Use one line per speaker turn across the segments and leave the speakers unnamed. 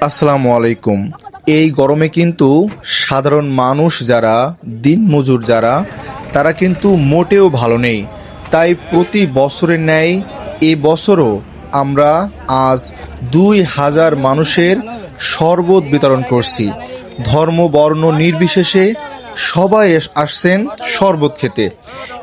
আসসালামু আলাইকুম। এই গরমে কিন্তু সাধারণ মানুষ যারা, দিন মজুর যারা, তারা কিন্তু মোটেও ভালো নেই। তাই প্রতি বছরের ন্যায় এই বছরও আমরা আজ দুই হাজার মানুষের শরবত বিতরণ করছি। ধর্ম, বর্ণ নির্বিশেষে সবাই আসছেন শরবত খেতে।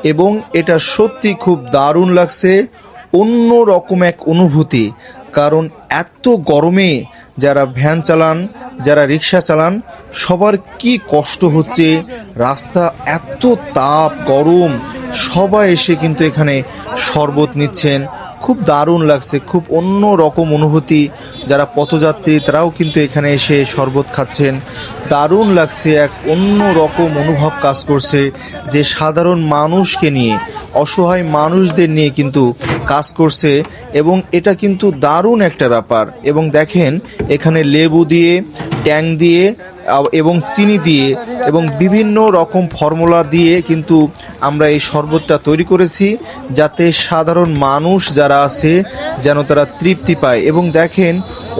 এবং এটা সত্যি খুব দারুণ লাগছে। অন্য রকম এক অনুভূতি কারণ এত গরমে যারা ভ্যান চালান, যারা রিক্সা চালান, সবার কি কষ্ট হচ্ছে? রাস্তা এত তাপ, গরম, সবাই এসে কিন্তু এখানে শরবত নিচ্ছেন। খুব দারুণ লাগছে, খুব অন্য রকম অনুভূতি। যারা পথযাত্রী, তারাও কিন্তু এখানে এসে শরবত খাচ্ছেন। দারুণ লাগছে, এক অন্য রকম অনুভব কাজ করছে যে সাধারণ মানুষকে নিয়ে অসহায় মানুষদের নিয়ে কিন্তু কাজ করছে এবং এটা কিন্তু দারুণ একটা ব্যাপার। এবং দেখেন, এখানে লেবু দিয়ে, ট্যাং দিয়ে এবং চিনি দিয়ে এবং বিভিন্ন রকম ফর্মুলা দিয়ে কিন্তু আমরা এই শরবতটা তৈরি করেছি যাতে সাধারণ মানুষ যারা আছে যেন তারা তৃপ্তি পায়। এবং দেখেন,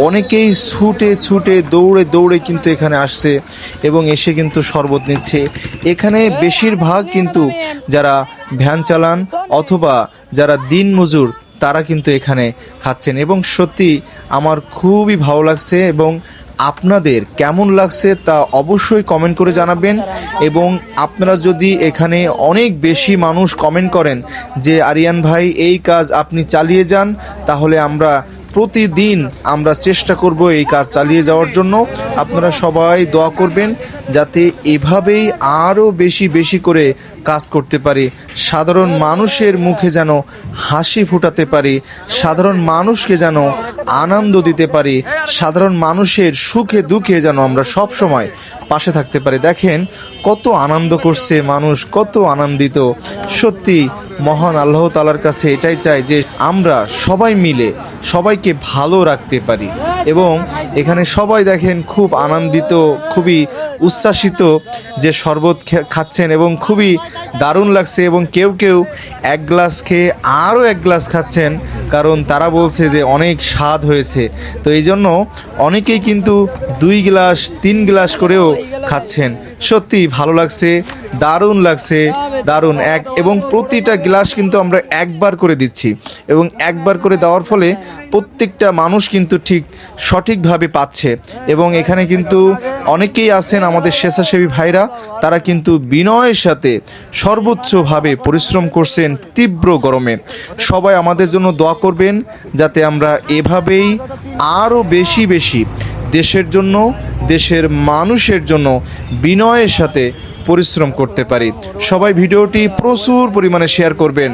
অনেকেই ছুটে ছুটে দৌড়ে দৌড়ে কিন্তু এখানে আসছে এবং এসে কিন্তু শরবত নিচ্ছে। এখানে বেশিরভাগ কিন্তু যারা ভ্যান চালান অথবা যারা দিন মজুর, তারা কিন্তু এখানে খাচ্ছেন। এবং সত্যি আমার খুবই ভালো লাগছে এবং আপনাদের কেমন লাগছে তা অবশ্যই কমেন্ট করে জানাবেন। এবং আপনারা যদি এখানে অনেক বেশি মানুষ কমেন্ট করেন যে, আরিয়ান ভাই, এই কাজ আপনি চালিয়ে যান, তাহলে আমরা প্রতিদিন আমরা চেষ্টা করব এই কাজ চালিয়ে যাওয়ার জন্য। আপনারা সবাই দোয়া করবেন যাতে এভাবেই আরও বেশি বেশি করে কাজ করতে পারি। সাধারণ মানুষের মুখে যেন হাসি ফুটাতে পারি। সাধারণ মানুষকে যেন আনন্দ দিতে পারি। সাধারণ মানুষের সুখে দুঃখে যেন আমরা সব সময় পাশে থাকতে পারি। দেখেন, কত আনন্দ করছে মানুষ, কত আনন্দিত। সত্যি মহান আল্লাহ তালার কাছে এটাই চাই যে আমরা সবাই মিলে সবাইকে ভালো রাখতে পারি। এবং এখানে সবাই দেখেন খুব আনন্দিত, খুবই উচ্ছ্বাসিত যে শরবত খাচ্ছেন এবং খুবই দারুণ লাগছে এবং কেউ কেউ এক গ্লাস খেয়ে আরও এক গ্লাস খাচ্ছেন, কারণ তারা বলছে যে অনেক স্বাদ হয়েছে। তো এই জন্য অনেকেই কিন্তু দুই গ্লাস, তিন গ্লাস করেও খাচ্ছেন। সত্যি ভালো লাগছে। দারুণ লাগছে, দারুণ। এক এবং প্রতিটা গ্লাস কিন্তু আমরা একবার করে দিচ্ছি। এবং একবার করে দেওয়ার ফলে প্রত্যেকটা মানুষ কিন্তু ঠিক সঠিকভাবে পাচ্ছে। এবং এখানে কিন্তু অনেকেই আছেন আমাদের স্বেচ্ছাসেবী ভাইরা, তারা কিন্তু বিনয়ের সাথে সর্বোচ্চভাবে পরিশ্রম করছেন তীব্র গরমে। সবাই আমাদের জন্য দোয়া করবেন যাতে আমরা এভাবেই আরও বেশি বেশি দেশের জন্য, দেশের মানুষের জন্য বিনয়ের সাথে পরিশ্রম করতে পারি। সবাই ভিডিওটি প্রচুর পরিমাণে শেয়ার করবেন।